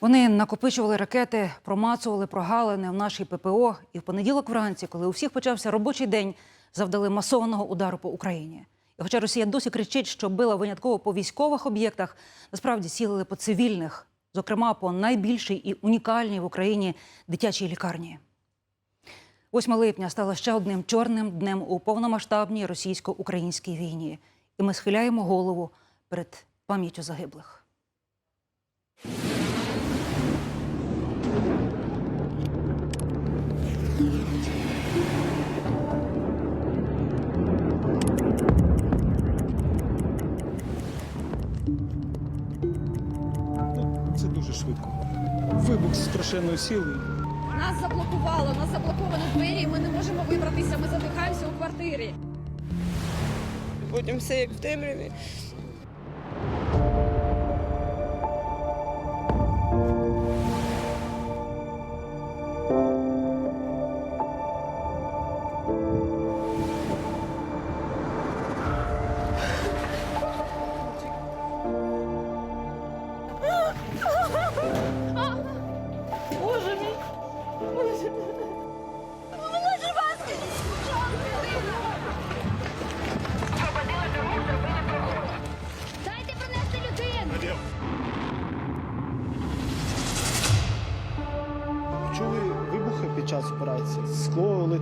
Вони накопичували ракети, промацували прогалини в нашій ППО. І в понеділок вранці, коли у всіх почався робочий день, завдали масованого удару по Україні. І хоча Росія досі кричить, що била винятково по військових об'єктах, насправді цілили по цивільних, зокрема по найбільшій і унікальній в Україні дитячій лікарні. 8 липня стало ще одним чорним днем у повномасштабній російсько-українській війні. І ми схиляємо голову перед пам'яттю загиблих. Вибух з страшенною силою. Нас заблокувало, нас заблоковано двері, і ми не можемо вибратися. Ми задихаємося у квартирі. Потім все як в темряві.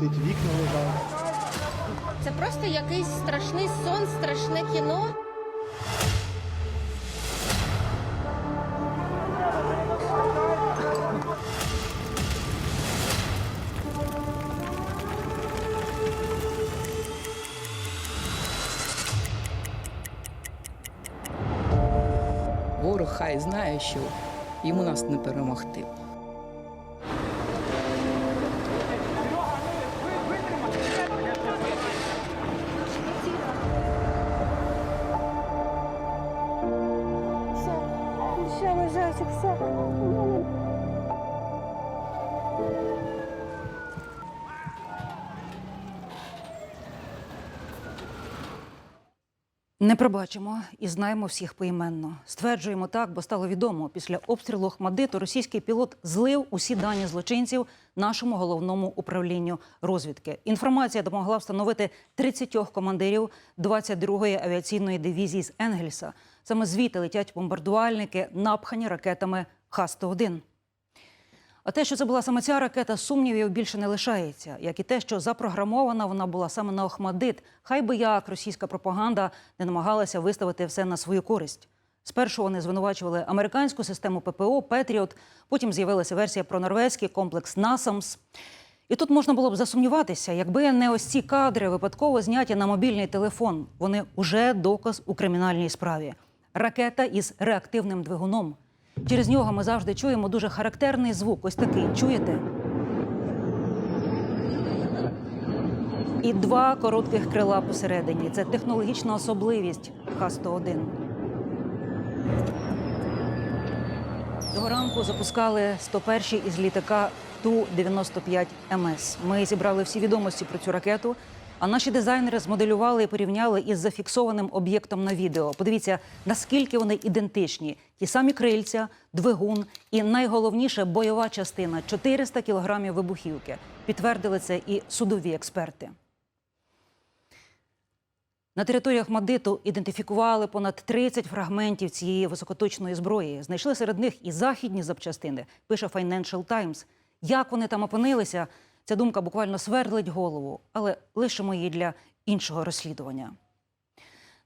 Летить, вікна лежать. Це просто якийсь страшний сон, страшне кіно. Ворог хай знає, що йому нас не перемогти. Ще лежать, все. Не пробачимо і знаємо всіх поіменно. Стверджуємо так, бо стало відомо. Після обстрілу Хмадиту російський пілот злив усі дані злочинців нашому головному управлінню розвідки. Інформація допомогла встановити 30 командирів 22-ї авіаційної дивізії з Енгельса. Саме звідти летять бомбардувальники, напхані ракетами Х-101. А те, що це була саме ця ракета, сумнівів більше не лишається, як і те, що запрограмована вона була саме на Охмадит. Хай би як російська пропаганда не намагалася виставити все на свою користь. Спершу вони звинувачували американську систему ППО Петріот, потім з'явилася версія про норвезький комплекс Насамс. І тут можна було б засумніватися, якби не ось ці кадри випадково зняті на мобільний телефон. Вони уже доказ у кримінальній справі. Ракета із реактивним двигуном. Через нього ми завжди чуємо дуже характерний звук. Ось такий. Чуєте? І два коротких крила посередині. Це технологічна особливість Х-101. Того ранку запускали 101 із літака Ту-95 МС. Ми зібрали всі відомості про цю ракету. А наші дизайнери змоделювали і порівняли із зафіксованим об'єктом на відео. Подивіться, наскільки вони ідентичні: ті самі крильця, двигун і найголовніше бойова частина 400 кілограмів вибухівки. Підтвердили це і судові експерти. На територіях Мадиту ідентифікували понад 30 фрагментів цієї високоточної зброї. Знайшли серед них і західні запчастини, пише Financial Times. Як вони там опинилися, ця думка буквально свердлить голову, але лишимо її для іншого розслідування.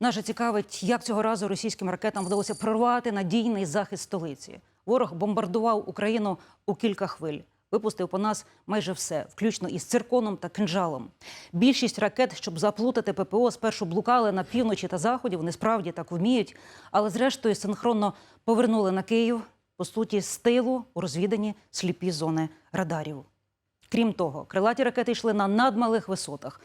Нас же цікавить, як цього разу російським ракетам вдалося прорвати надійний захист столиці. Ворог бомбардував Україну у кілька хвиль. Випустив по нас майже все, включно із цирконом та кинжалом. Більшість ракет, щоб заплутати ППО, спершу блукали на півночі та заході. Вони справді так вміють, але зрештою синхронно повернули на Київ, по суті, з тилу у розвідані сліпі зони радарів. Крім того, крилаті ракети йшли на надмалих висотах.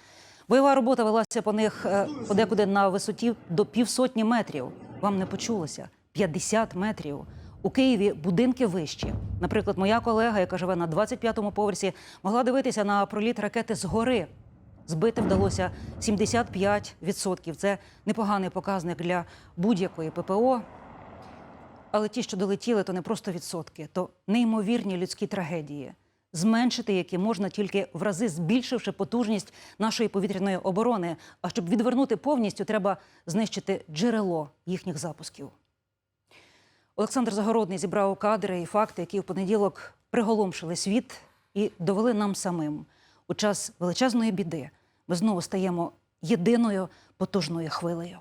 Бойова робота велася по них е, подекуди на висоті до півсотні метрів. Вам не почулося 50 метрів. У Києві будинки вищі. Наприклад, моя колега, яка живе на 25-му поверсі, могла дивитися на проліт ракети згори. Збити вдалося 75%. Це непоганий показник для будь-якої ППО. Але ті, що долетіли, то не просто відсотки, то неймовірні людські трагедії, зменшити які можна тільки в рази збільшивши потужність нашої повітряної оборони. А щоб відвернути повністю, треба знищити джерело їхніх запусків. Олександр Загородний зібрав кадри і факти, які в понеділок приголомшили світ і довели нам самим. У час величезної біди ми знову стаємо єдиною потужною хвилею.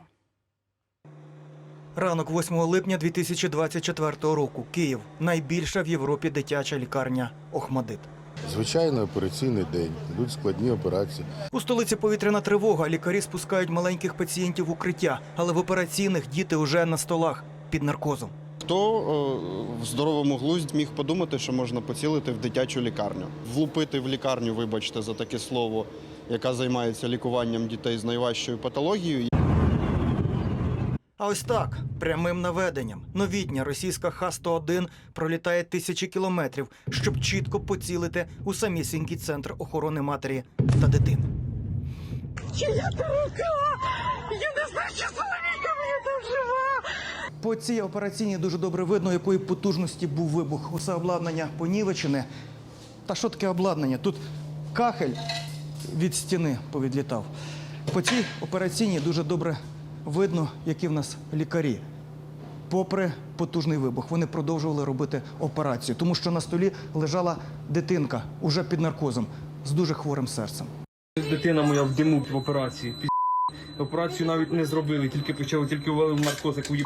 Ранок 8 липня 2024 року. Київ найбільша в Європі дитяча лікарня Охмадит. Звичайно, операційний день, йдуть складні операції. У столиці повітряна тривога. Лікарі спускають маленьких пацієнтів в укриття, але в операційних діти вже на столах під наркозом. Хто е, в здоровому глузді міг подумати, що можна поцілити в дитячу лікарню, влупити в лікарню, вибачте за таке слово, яка займається лікуванням дітей з найважчою патологією. А ось так, прямим наведенням, новітня російська Х-101 пролітає тисячі кілометрів, щоб чітко поцілити у самісінький центр охорони матері та дитини. Чия та рука? Я не знаю, що самі там жива. По цій операційній дуже добре видно, якої потужності був вибух. Усе обладнання понівечене. Та що таке обладнання? Тут кахель від стіни повідлітав. По цій операційній дуже добре видно, які в нас лікарі. Попри потужний вибух, вони продовжували робити операцію, тому що на столі лежала дитинка уже під наркозом з дуже хворим серцем. Дитина моя в диму в операції. Операцію навіть не зробили, тільки почали, тільки ввели в наркоз, як уїб...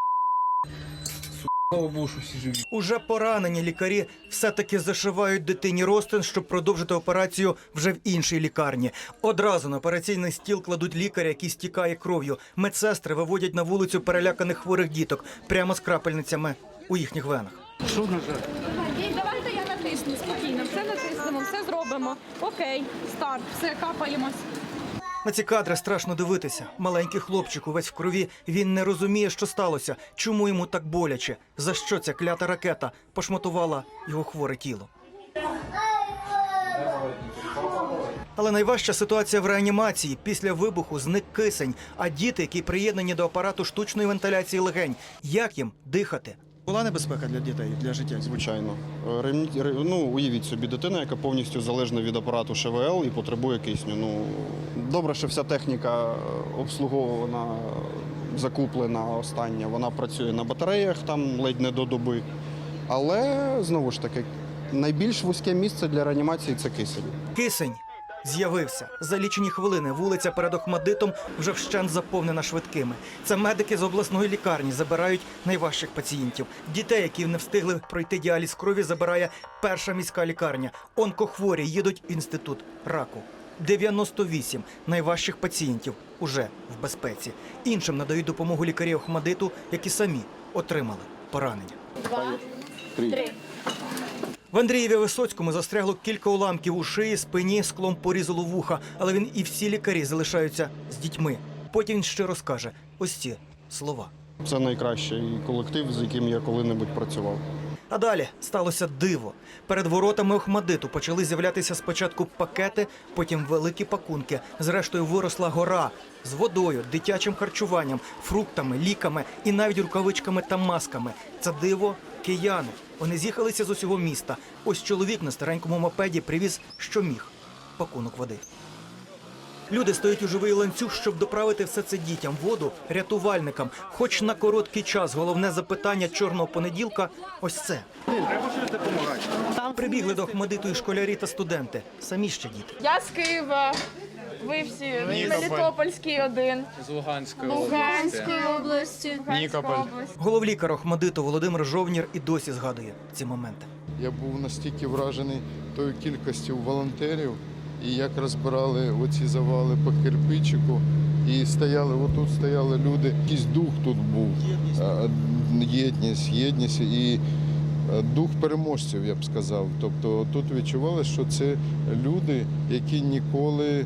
Су- Слава Богу, що всі живі. Уже поранені лікарі все-таки зашивають дитині ростин, щоб продовжити операцію вже в іншій лікарні. Одразу на операційний стіл кладуть лікаря, який стікає кров'ю. Медсестри виводять на вулицю переляканих хворих діток прямо з крапельницями у їхніх венах. Окей, давайте я натисну спокійно. Все натиснемо, все зробимо. Окей, старт, все капаємось. На ці кадри страшно дивитися. Маленький хлопчик увесь в крові. Він не розуміє, що сталося, чому йому так боляче, за що ця клята ракета пошматувала його хворе тіло. Але найважча ситуація в реанімації. Після вибуху зник кисень, а діти, які приєднані до апарату штучної вентиляції легень, як їм дихати? Була небезпека для дітей для життя. Звичайно, Е, ну уявіть собі дитина, яка повністю залежна від апарату ШВЛ і потребує кисню. Ну добре, що вся техніка е, обслуговувана, закуплена остання. Вона працює на батареях там ледь не до доби. Але знову ж таки, найбільш вузьке місце для реанімації це кисень. Кисень з'явився за лічені хвилини. Вулиця перед Охмадитом вже вщент заповнена швидкими. Це медики з обласної лікарні забирають найважчих пацієнтів. Дітей, які не встигли пройти діаліз крові, забирає перша міська лікарня. Онкохворі їдуть в інститут раку. 98 найважчих пацієнтів уже в безпеці. Іншим надають допомогу лікарі Охмадиту, які самі отримали поранення. В Андрієві Висоцькому застрягло кілька уламків у шиї, спині, склом порізало вуха, але він і всі лікарі залишаються з дітьми. Потім він ще розкаже ось ці слова. Це найкращий колектив, з яким я коли-небудь працював. А далі сталося диво. Перед воротами Охмадиту почали з'являтися спочатку пакети, потім великі пакунки. Зрештою виросла гора з водою, дитячим харчуванням, фруктами, ліками і навіть рукавичками та масками. Це диво кияни. Вони з'їхалися з усього міста. Ось чоловік на старенькому мопеді привіз, що міг пакунок води. Люди стоять у живий ланцюг, щоб доправити все це дітям, воду, рятувальникам. Хоч на короткий час головне запитання чорного понеділка ось це. треба допомагати. Прибігли до Ахмадиту школярі та студенти. Самі ще діти. Я з Києва. Ви всі Мелітопольський один. З Луганської Луганської області. Нікополь. область. Головлікар Охмадиту Володимир Жовнір і досі згадує ці моменти. Я був настільки вражений тою кількістю волонтерів, і як розбирали оці завали по кирпичику. І стояли, отут стояли люди. Якийсь дух тут був. Єдність, єдність і е, дух переможців, я б сказав. Тобто тут відчували, що це люди, які ніколи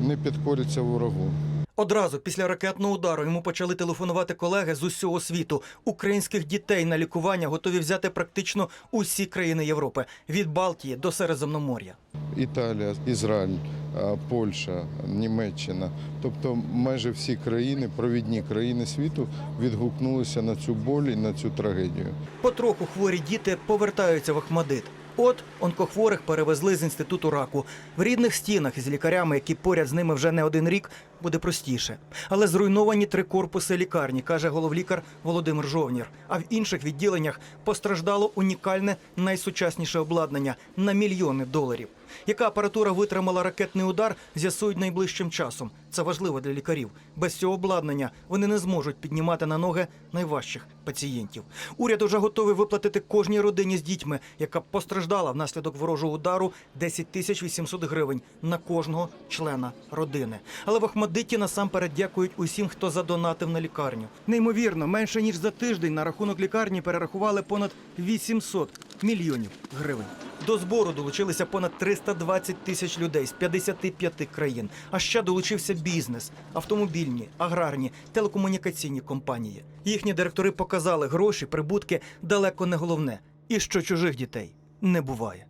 не підкоряться ворогу. Одразу після ракетного удару йому почали телефонувати колеги з усього світу. Українських дітей на лікування готові взяти практично усі країни Європи від Балтії до Середземномор'я. Італія, Ізраїль, а, Польща, Німеччина. Тобто майже всі країни, провідні країни світу відгукнулися на цю боль і на цю трагедію. Потроху хворі діти повертаються в Ахмадит. От онкохворих перевезли з інституту раку. В рідних стінах із лікарями, які поряд з ними вже не один рік, буде простіше. Але зруйновані три корпуси лікарні, каже головлікар Володимир Жовнір. А в інших відділеннях постраждало унікальне найсучасніше обладнання на мільйони доларів. Яка апаратура витримала ракетний удар, з'ясують найближчим часом. Це важливо для лікарів. Без цього обладнання вони не зможуть піднімати на ноги найважчих пацієнтів. Уряд уже готовий виплатити кожній родині з дітьми, яка постраждала внаслідок ворожого удару 10 тисяч 800 гривень на кожного члена родини. Але в Охмадиті насамперед дякують усім, хто задонатив на лікарню. Неймовірно, менше ніж за тиждень на рахунок лікарні перерахували понад 800 мільйонів гривень. До збору долучилися понад 320 тисяч людей з 55 країн. А ще долучився бізнес, автомобільні, аграрні, телекомунікаційні компанії. Їхні директори показали, гроші, прибутки далеко не головне, і що чужих дітей не буває.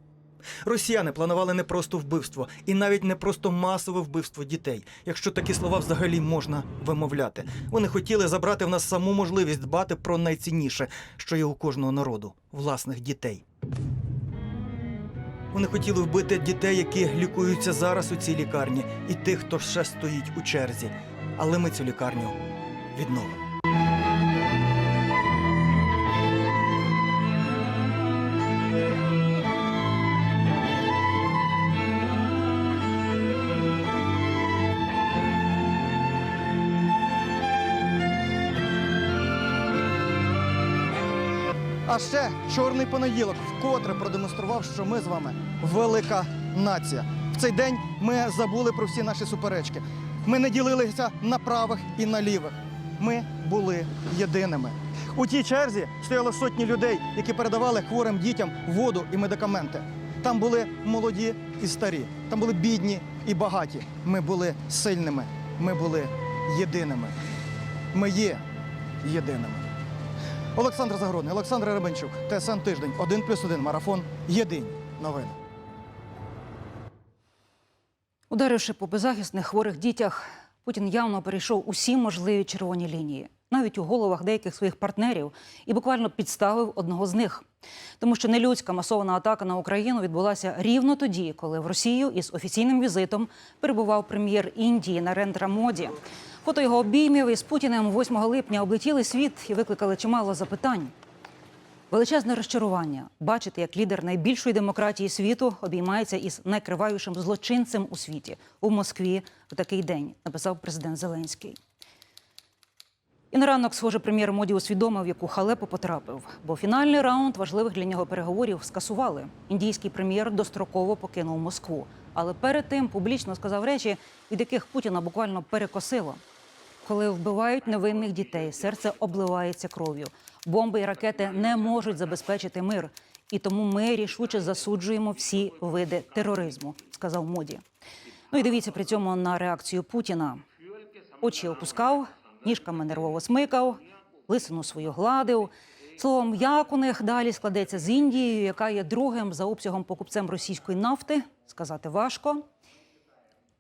Росіяни планували не просто вбивство, і навіть не просто масове вбивство дітей, якщо такі слова взагалі можна вимовляти. Вони хотіли забрати в нас саму можливість дбати про найцінніше, що є у кожного народу власних дітей. Вони хотіли вбити дітей, які лікуються зараз у цій лікарні, і тих, хто ще стоїть у черзі. Але ми цю лікарню відновимо. А ще чорний понеділок вкотре продемонстрував, що ми з вами велика нація. В цей день ми забули про всі наші суперечки. Ми не ділилися на правих і на лівих. Ми були єдиними. У тій черзі стояли сотні людей, які передавали хворим дітям воду і медикаменти. Там були молоді і старі, там були бідні і багаті. Ми були сильними, ми були єдиними. Ми є єдиними. Олександр Загородний, Олександр Ребенчук, ТСН Тиждень, 1 плюс 1, марафон. Єдині новини. Ударивши по беззахисних хворих дітях, Путін явно перейшов усі можливі червоні лінії, навіть у головах деяких своїх партнерів, і буквально підставив одного з них. Тому що нелюдська масована атака на Україну відбулася рівно тоді, коли в Росію із офіційним візитом перебував прем'єр Індії Нарендра Моді. Фото його обіймів із Путіним 8 липня облетіли світ і викликали чимало запитань. Величезне розчарування бачити, як лідер найбільшої демократії світу обіймається із найкривавішим злочинцем у світі у Москві в такий день, написав президент Зеленський. І на ранок, схоже, прем'єр Моді усвідомив, яку халепу потрапив, бо фінальний раунд важливих для нього переговорів скасували. Індійський прем'єр достроково покинув Москву, але перед тим публічно сказав речі, від яких Путіна буквально перекосило. Коли вбивають невинних дітей, серце обливається кров'ю. Бомби і ракети не можуть забезпечити мир. І тому ми рішуче засуджуємо всі види тероризму, сказав Моді. Ну і дивіться при цьому на реакцію Путіна. Очі опускав, ніжками нервово смикав, лисину свою гладив. Словом, як у них далі складеться з Індією, яка є другим за обсягом покупцем російської нафти, сказати важко.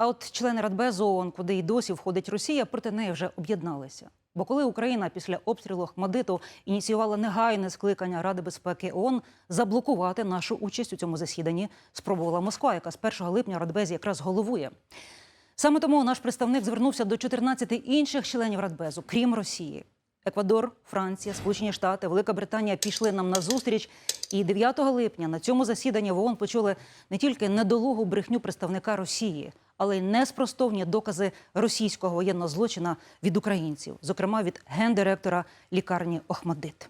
А от члени Радбезу ООН, куди й досі входить Росія, проти неї вже об'єдналися. Бо коли Україна після обстрілу Хмадиту ініціювала негайне скликання Ради безпеки ООН заблокувати нашу участь у цьому засіданні, спробувала Москва, яка з 1 липня Радбезі якраз головує. Саме тому наш представник звернувся до 14 інших членів Радбезу, крім Росії. Еквадор, Франція, Сполучені Штати, Велика Британія пішли нам на зустріч. І 9 липня на цьому засіданні в ООН почули не тільки недолугу брехню представника Росії, але й неспростовні докази російського воєнного злочина від українців, зокрема від гендиректора лікарні Охмадит.